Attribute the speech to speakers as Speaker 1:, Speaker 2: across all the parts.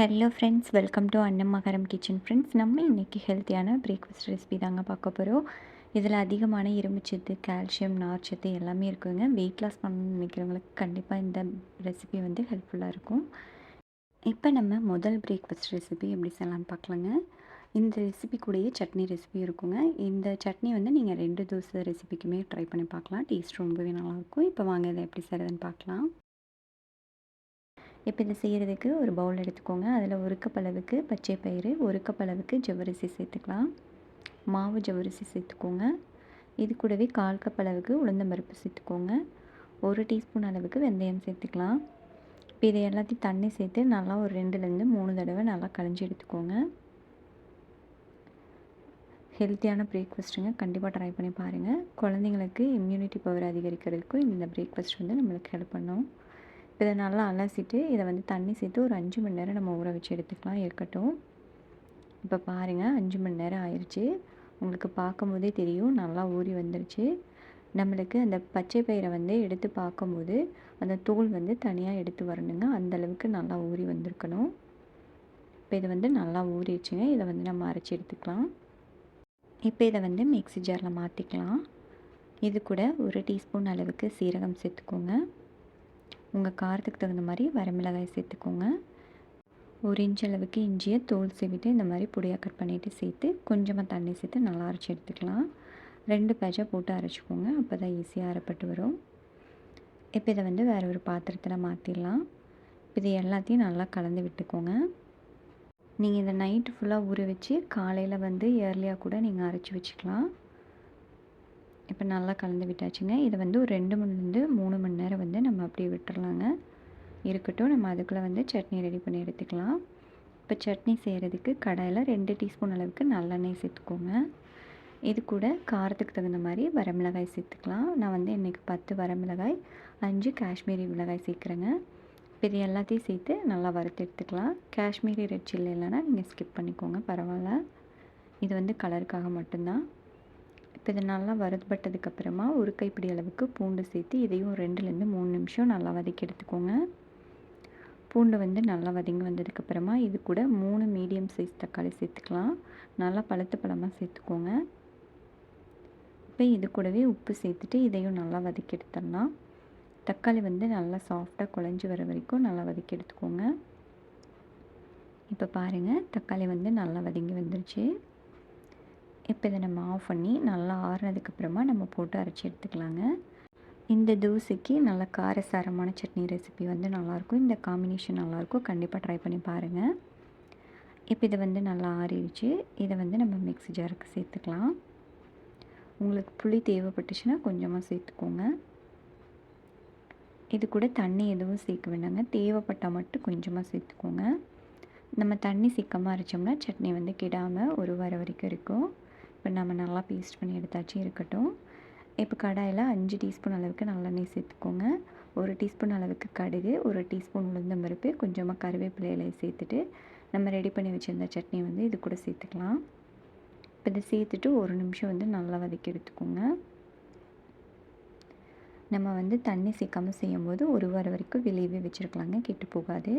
Speaker 1: Hello friends welcome to Annamakaram kitchen friends நம்ம இன்றைக்கி ஹெல்த்தியான பிரேக்ஃபாஸ்ட் ரெசிபி தாங்க பார்க்க போகிறோம் இதில் அதிகமான இரும்புச்சத்து கால்சியம் நார்ச்சத்து எல்லாமே இருக்குங்க. வெயிட் லாஸ் பண்ணணும்னு நினைக்கிறவங்களுக்கு கண்டிப்பாக இந்த ரெசிபி வந்து ஹெல்ப்ஃபுல்லாக இருக்கும். இப்போ நம்ம முதல் பிரேக்ஃபாஸ்ட் ரெசிபி எப்படி செய்யலாம்னு பார்க்கலாங்க. இந்த ரெசிபி கூடயே சட்னி ரெசிபி இருக்குங்க. இந்த சட்னி வந்து நீங்கள் ரெண்டு தோசை ரெசிபிக்குமே ட்ரை பண்ணி பார்க்கலாம். டேஸ்ட் ரொம்பவே நல்லாயிருக்கும். இப்போ வாங்க இதை எப்படி செய்கிறதுன்னு பார்க்கலாம். இப்போ இதை செய்கிறதுக்கு ஒரு பவுல் எடுத்துக்கோங்க. அதில் ஒரு கப் அளவுக்கு பச்சை பயிறு ஒரு கப் அளவுக்கு ஜவ்வரிசி சேர்த்துக்கலாம். மாவு ஜவ்வரிசி சேர்த்துக்கோங்க. இது கூடவே கால் கப் அளவுக்கு உளுந்தம்பருப்பு சேர்த்துக்கோங்க. ஒரு டீஸ்பூன் அளவுக்கு வெந்தயம் சேர்த்துக்கலாம். இப்போ இதை எல்லாத்தையும் தண்ணி சேர்த்து நல்லா ஒரு ரெண்டுலேருந்து மூணு தடவை நல்லா களைஞ்சி எடுத்துக்கோங்க. ஹெல்த்தியான பிரேக்ஃபாஸ்ட்டுங்க கண்டிப்பாக ட்ரை பண்ணி பாருங்கள் குழந்தைங்களுக்கு இம்யூனிட்டி பவர் அதிகரிக்கிறதுக்கும் இந்த பிரேக்ஃபாஸ்ட் வந்து நம்மளுக்கு ஹெல்ப் பண்ணும். இதை நல்லா அலசிட்டு இதை வந்து தண்ணி சேர்த்து ஒரு அஞ்சு மணி நேரம் நம்ம ஊற வச்சு எடுத்துக்கலாம் இருக்கட்டும். இப்போ பாருங்கள் அஞ்சு மணி நேரம் ஆயிடுச்சு உங்களுக்கு பார்க்கும்போதே தெரியும் நல்லா ஊறி வந்துருச்சு. நம்மளுக்கு அந்த பச்சை பயிரை வந்து எடுத்து பார்க்கும்போது அந்த தோல் வந்து தனியாக எடுத்து வரணுங்க. அந்தளவுக்கு நல்லா ஊறி வந்திருக்கணும். இப்போ இது வந்து நல்லா ஊறிடுச்சுங்க. இதை வந்து நம்ம அரைச்சி எடுத்துக்கலாம். இப்போ இதை வந்து மிக்சி ஜாரில் மாற்றிக்கலாம் இது கூட ஒரு டீஸ்பூன் அளவுக்கு சீரகம் சேர்த்துக்கோங்க. உங்கள் காரத்துக்கு தகுந்த மாதிரி வரமிளகாய் சேர்த்துக்கோங்க. ஒரு இன்ச் அளவுக்கு இஞ்சியை தோல் சீவிட்டு இந்த மாதிரி பொடியாக கட் பண்ணிவிட்டு சேர்த்து கொஞ்சமாக தண்ணி சேர்த்து நல்லா அரைச்சி எடுத்துக்கலாம். ரெண்டு பேஜாக போட்டு அரைச்சிக்கோங்க. அப்போ தான் ஈஸியாக அரைப்பட்டு வரும். இப்போ இதை வந்து வேறு ஒரு பாத்திரத்தில் மாற்றிடலாம் இப்போ இது எல்லாத்தையும் நல்லா கலந்து விட்டுக்கோங்க. நீங்கள் இதை நைட்டு ஃபுல்லாக ஊற வச்சு காலையில் வந்து இயர்லியாக கூட நீங்கள் அரைச்சி வச்சுக்கலாம். இப்போ நல்லா கலந்து விட்டாச்சுங்க. இதை வந்து ஒரு ரெண்டு மணிலேருந்து மூணு மணி நேரம் வந்து நம்ம அப்படியே விட்டுறலாங்க. இருக்கட்டும் நம்ம அதுக்குள்ளே வந்து சட்னி ரெடி பண்ணி எடுத்துக்கலாம். இப்போ சட்னி செய்கிறதுக்கு கடாயில் ரெண்டு டீஸ்பூன் அளவுக்கு நல்லெண்ணெய் சேர்த்துக்கோங்க. இது கூட காரத்துக்கு தகுந்த மாதிரி வரமிளகாய் சேர்த்துக்கலாம். நான் வந்து இன்றைக்கி பத்து வரமிளகாய் அஞ்சு காஷ்மீரி மிளகாய் சேர்க்குறேங்க. இப்போ இது எல்லாத்தையும் சேர்த்து நல்லா வறுத்து எடுத்துக்கலாம். காஷ்மீரி ரெட் சில்லி இல்லைன்னா நீங்கள் ஸ்கிப் பண்ணிக்கோங்க பரவாயில்ல. இது வந்து கலருக்காக மட்டும்தான். இப்போ இது நல்லா வறுபட்டதுக்கப்புறமா ஒரு கைப்பிடி அளவுக்கு பூண்டு சேர்த்து இதையும் ரெண்டுலேருந்து மூணு நிமிஷம் நல்லா வதக்கி எடுத்துக்கோங்க. பூண்டு வந்து நல்லா வதங்கி வந்ததுக்கப்புறமா இது கூட மூணு மீடியம் சைஸ் தக்காளி சேர்த்துக்கலாம். நல்லா பழுத்த பழமாக சேர்த்துக்கோங்க. இப்போ இது கூடவே உப்பு சேர்த்துட்டு இதையும் நல்லா வதக்கி எடுத்துடலாம். தக்காளி வந்து நல்லா சாஃப்டாக குழஞ்சி வர வரைக்கும் நல்லா வதக்கி எடுத்துக்கோங்க. இப்போ பாருங்கள் தக்காளி வந்து நல்லா வதங்கி வந்துருச்சு. இப்போ இதை நம்ம ஆஃப் பண்ணி நல்லா ஆறுனதுக்கப்புறமா நம்ம போட்டு அரைச்சி எடுத்துக்கலாங்க. இந்த தோசைக்கு நல்லா காரசாரமான சட்னி ரெசிபி வந்து நல்லாயிருக்கும் இந்த காம்பினேஷன் நல்லாயிருக்கும் கண்டிப்பாக ட்ரை பண்ணி பாருங்கள் இப்போ இதை வந்து நல்லா ஆறிடுச்சு. இதை வந்து நம்ம மிக்ஸி ஜாருக்கு சேர்த்துக்கலாம். உங்களுக்கு புளி தேவைப்பட்டுச்சுன்னா கொஞ்சமாக சேர்த்துக்கோங்க. இது கூட தண்ணி எதுவும் சேர்க்க வேண்டாங்க. தேவைப்பட்டால் மட்டும் கொஞ்சமாக சேர்த்துக்கோங்க. நம்ம தண்ணி சிக்கமாக அரைச்சோம்னா சட்னி வந்து கிடாமல் ஒரு வாரம் வரைக்கும் இருக்கும். இப்போ நம்ம நல்லா பேஸ்ட் பண்ணி எடுத்தாச்சு இருக்கட்டும். இப்போ கடாயில் அஞ்சு டீஸ்பூன் அளவுக்கு நல்லெண்ணெய் சேர்த்துக்கோங்க. ஒரு டீஸ்பூன் அளவுக்கு கடுகு ஒரு டீஸ்பூன் உளுந்தம் பருப்பு கொஞ்சமாக கருவேப்பிலையில சேர்த்துட்டு நம்ம ரெடி பண்ணி வச்சுருந்த சட்னி வந்து இது கூட சேர்த்துக்கலாம். இப்போ இதை சேர்த்துட்டு ஒரு நிமிஷம் வந்து நல்லா வதக்கி எடுத்துக்கோங்க. நம்ம வந்து தண்ணி சேர்க்காமல் செய்யும்போது ஒரு வாரம் வரைக்கும் வெளியவே வச்சுருக்கலாங்க கெட்டு போகாது.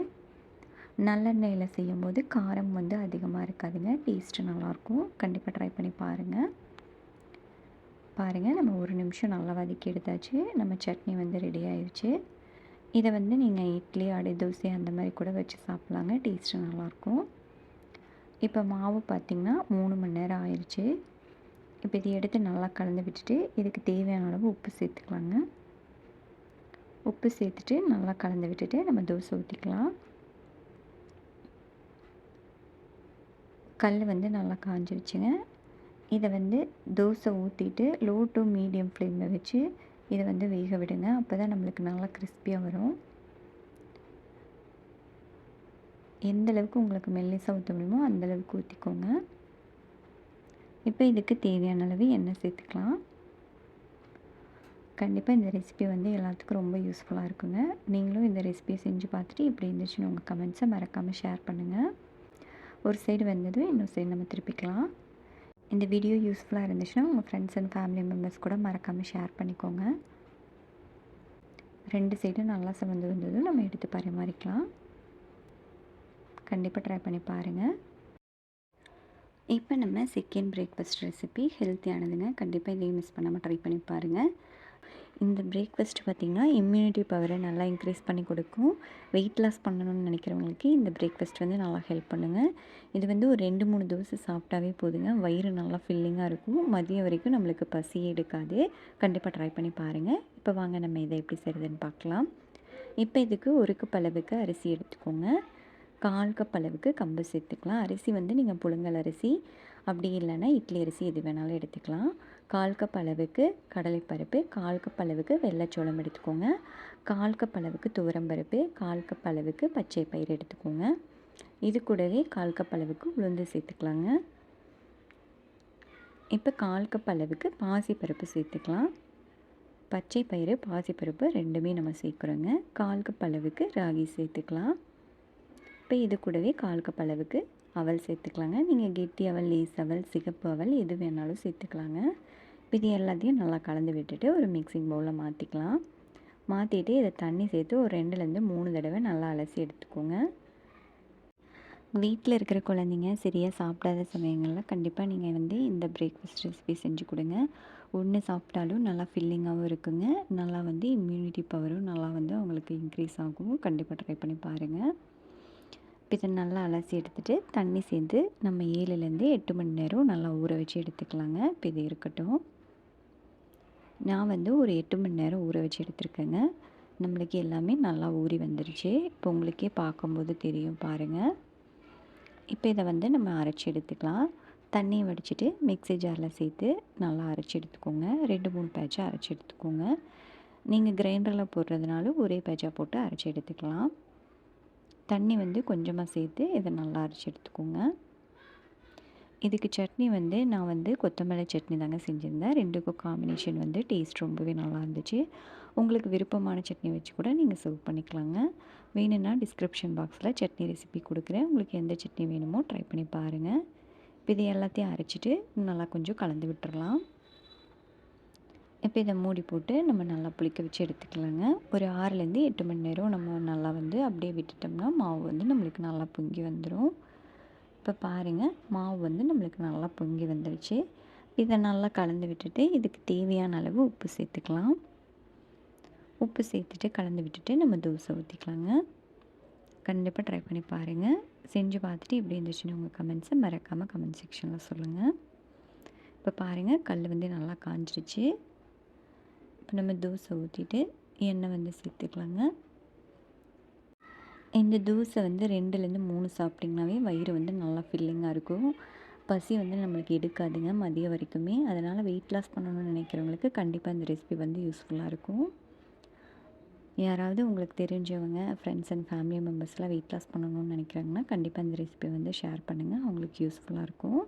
Speaker 1: நல்லெண்ணெயில் செய்யும்போது காரம் வந்து அதிகமாக இருக்காதுங்க. டேஸ்ட்டு நல்லாயிருக்கும் கண்டிப்பாக ட்ரை பண்ணி பாருங்கள் பாருங்கள் நம்ம ஒரு நிமிஷம் நல்லா வதக்கி எடுத்தாச்சு. நம்ம சட்னி வந்து ரெடி ஆயிடுச்சு இதை வந்து நீங்கள் இட்லி அடை தோசை அந்த மாதிரி கூட வச்சு சாப்பிட்லாங்க. டேஸ்ட்டு நல்லாயிருக்கும் இப்போ மாவு பார்த்திங்கன்னா மூணு மணி நேரம் ஆயிடுச்சு இப்போ இதை எடுத்து நல்லா கலந்து விட்டுட்டு இதுக்கு தேவையான அளவு உப்பு சேர்த்துக்கலாங்க. உப்பு சேர்த்துட்டு நல்லா கலந்து விட்டுட்டு நம்ம தோசை ஊற்றிக்கலாம் கல் வந்து நல்லா காஞ்சிருச்சுங்க இதை வந்து தோசை ஊற்றிட்டு லோ டு மீடியம் ஃப்ளேமில் வச்சு இதை வந்து வேக விடுங்க. அப்போ தான் நம்மளுக்கு நல்லா கிறிஸ்பியாக வரும். எந்த அளவுக்கு உங்களுக்கு மெல்லிசாக ஊற்ற முடியுமோ அந்தளவுக்கு ஊற்றிக்கோங்க இப்போ இதுக்கு தேவையான அளவு எண்ணெய் சேர்த்துக்கலாம். கண்டிப்பாக இந்த ரெசிபி வந்து எல்லாத்துக்கும் ரொம்ப யூஸ்ஃபுல்லாக இருக்குங்க. நீங்களும் இந்த ரெசிபியை செஞ்சு பார்த்துட்டு இப்படி இருந்துச்சுன்னு உங்கள் கமெண்ட்ஸை மறக்காமல் ஷேர் பண்ணுங்கள் ஒரு சைடு வெந்ததும் இன்னொரு சைடு நம்ம திருப்பிக்கலாம். இந்த வீடியோ யூஸ்ஃபுல்லாக இருந்துச்சுன்னா உங்கள் ஃப்ரெண்ட்ஸ் அண்ட் ஃபேமிலி மெம்பர்ஸ் கூட மறக்காமல் ஷேர் பண்ணிக்கோங்க. ரெண்டு சைடும் நல்லா செவந்து வந்ததும் நம்ம எடுத்து பரிமாறிக்கலாம். கண்டிப்பாக ட்ரை பண்ணி பாருங்கள் இப்போ நம்ம செகண்ட் பிரேக்ஃபாஸ்ட் ரெசிபி ஹெல்த்தியானதுங்க கண்டிப்பாக இதையும் மிஸ் பண்ணாமல் ட்ரை பண்ணி பாருங்கள் இந்த பிரேக்ஃபாஸ்ட் பார்த்திங்கன்னா இம்யூனிட்டி பவரை நல்லா இன்க்ரீஸ் பண்ணி கொடுக்கும். வெயிட் லாஸ் பண்ணணும்னு நினைக்கிறவங்களுக்கு இந்த பிரேக்ஃபாஸ்ட் வந்து நல்லா ஹெல்ப் பண்ணுங்கள் இது வந்து ஒரு ரெண்டு மூணு தோசை சாப்பிட்டாவே போதுங்க. வயிறு நல்லா ஃபில்லிங்காக இருக்கும். மதியம் வரைக்கும் நம்மளுக்கு பசி எடுக்காது. கண்டிப்பாக ட்ரை பண்ணி பாருங்கள் இப்போ வாங்க நம்ம இதை எப்படி செய்கிறதுன்னு பார்க்கலாம். இப்போ இதுக்கு ஒரு கப் அளவுக்கு அரிசி எடுத்துக்கோங்க. கால் கப் அளவுக்கு கம்பு சேர்த்துக்கலாம். அரிசி வந்து நீங்கள் புழுங்கல் அரிசி அப்படி இல்லைன்னா இட்லி அரிசி எது வேணாலும் எடுத்துக்கலாம். கால் கப் அளவுக்கு கடலைப்பருப்பு கால் கப் அளவுக்கு வெள்ளைச்சோளம் எடுத்துக்கோங்க. கால் கப் அளவுக்கு துவரம்பருப்பு கால் கப் அளவுக்கு பச்சை பயிர் எடுத்துக்கோங்க. இது கூடவே கால் கப் அளவுக்கு உளுந்து சேர்த்துக்கலாங்க. இப்போ கால் கப் அளவுக்கு பாசிப்பருப்பு சேர்த்துக்கலாம். பச்சை பயிறு பாசிப்பருப்பு ரெண்டுமே நம்ம சேர்க்குறோங்க. கால் கப் அளவுக்கு ராகி சேர்த்துக்கலாம். இப்போ இது கூடவே கால் கப் அளவுக்கு அவல் சேர்த்துக்கலாங்க. நீங்கள் கெட்டி அவல் லேஸ் அவல் சிகப்பு அவல் எது வேணாலும் சேர்த்துக்கலாங்க. இது எல்லாத்தையும் நல்லா கலந்து விட்டுட்டு ஒரு மிக்சிங் பவுலில் மாற்றிக்கலாம் மாற்றிட்டு இதை தண்ணி சேர்த்து ஒரு ரெண்டுலேருந்து மூணு தடவை நல்லா அலசி எடுத்துக்கோங்க. வீட்டில் இருக்கிற குழந்தைங்க சரியாக சாப்பிடாத சமயங்களில் கண்டிப்பாக நீங்கள் வந்து இந்த பிரேக்ஃபாஸ்ட் ரெசிபி செஞ்சு கொடுங்க. ஒன்று சாப்பிட்டாலும் நல்லா ஃபில்லிங்காகவும் இருக்குங்க. நல்லா வந்து இம்யூனிட்டி பவரும் நல்லா வந்து அவங்களுக்கு இன்க்ரீஸ் ஆகும் கண்டிப்பாக ட்ரை பண்ணி பாருங்கள் இப்போ இதை நல்லா அலசி எடுத்துகிட்டு தண்ணி சேர்ந்து நம்ம ஏழுலேருந்து எட்டு மணி நேரம் நல்லா ஊற வச்சு எடுத்துக்கலாங்க. இப்போ இது இருக்கட்டும். நான் வந்து ஒரு எட்டு மணி நேரம் ஊற வச்சு எடுத்துருக்கேங்க. நம்மளுக்கு எல்லாமே நல்லா ஊறி வந்துருச்சு. இப்போ உங்களுக்கே பார்க்கும்போது தெரியும் பாருங்கள் இப்போ இதை வந்து நம்ம அரைச்சி எடுத்துக்கலாம். தண்ணியை வடிச்சிட்டு மிக்ஸி ஜாரில் சேர்த்து நல்லா அரைச்சி எடுத்துக்கோங்க. ரெண்டு மூணு பேட்சாக அரைச்சி எடுத்துக்கோங்க. நீங்கள் கிரைண்டரில் போடுறதுனால ஒரே பேட்சாக போட்டு அரைச்சி எடுத்துக்கலாம். தண்ணி வந்து கொஞ்சமாக சேர்த்து இதை நல்லா அரைச்சி எடுத்துக்கோங்க. இதுக்கு சட்னி வந்து நான் வந்து கொத்தமல்லி சட்னி தாங்க செஞ்சுருந்தேன். ரெண்டுக்கும் காம்பினேஷன் வந்து டேஸ்ட் ரொம்பவே நல்லா இருந்துச்சு. உங்களுக்கு விருப்பமான சட்னி வச்சு கூட நீங்கள் சர்வ் பண்ணிக்கலாங்க. வேணும்னா டிஸ்கிரிப்ஷன் பாக்ஸில் சட்னி ரெசிபி கொடுக்குறேன். உங்களுக்கு எந்த சட்னி வேணுமோ ட்ரை பண்ணி பாருங்கள் இப்போ இது எல்லாத்தையும் அரைச்சிட்டு நல்லா கொஞ்சம் கலந்து விட்டுறலாம். இப்போ இதை மூடி போட்டு நம்ம நல்லா புளிக்க வச்சு எடுத்துக்கலாங்க. ஒரு ஆறுலேருந்து எட்டு மணி நேரம் நம்ம நல்லா வந்து அப்படியே விட்டுட்டோம்னா மாவு வந்து நம்மளுக்கு நல்லா பொங்கி வந்துடும் இப்போ பாருங்கள் மாவு வந்து நம்மளுக்கு நல்லா பொங்கி வந்துடுச்சு இதை நல்லா கலந்து விட்டுட்டு இதுக்கு தேவையான அளவு உப்பு சேர்த்துக்கலாம். உப்பு சேர்த்துட்டு கலந்து விட்டுட்டு நம்ம தோசை ஊற்றிக்கலாங்க கண்டிப்பாக ட்ரை பண்ணி பாருங்கள் செஞ்சு பார்த்துட்டு எப்படி இருந்துச்சுன்னு உங்கள் கமெண்ட்ஸை மறக்காமல் கமெண்ட் செக்ஷனில் சொல்லுங்கள் இப்போ பாருங்கள் கல் வந்து நல்லா காஞ்சிருச்சு. இப்போ நம்ம தோசை ஊற்றிட்டு எண்ணெய் வந்து சேர்த்துக்கலாங்க. இந்த தோசை வந்து ரெண்டுலேருந்து மூணு சாப்பிட்டிங்கனாவே வயிறு வந்து நல்லா ஃபில்லிங்காக இருக்கும். பசி வந்து நம்மளுக்கு எடுக்காதுங்க மதியம் வரைக்குமே. அதனால் வெயிட் லாஸ் பண்ணணும்னு நினைக்கிறவங்களுக்கு கண்டிப்பாக இந்த ரெசிபி வந்து யூஸ்ஃபுல்லாக இருக்கும். யாராவது உங்களுக்கு தெரிஞ்சவங்க ஃப்ரெண்ட்ஸ் அண்ட் ஃபேமிலி மெம்பர்ஸ்லாம் வெயிட் லாஸ் பண்ணணும்னு நினைக்கிறாங்கன்னா கண்டிப்பாக இந்த ரெசிபி வந்து ஷேர் பண்ணுங்கள் அவங்களுக்கு யூஸ்ஃபுல்லாக இருக்கும்.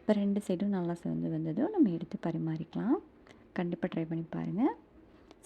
Speaker 1: இப்போ ரெண்டு சைடும் நல்லா சேர்ந்து வந்ததும் நம்ம எடுத்து பரிமாறிக்கலாம். கண்டிப்பாக ட்ரை பண்ணி பாருங்கள்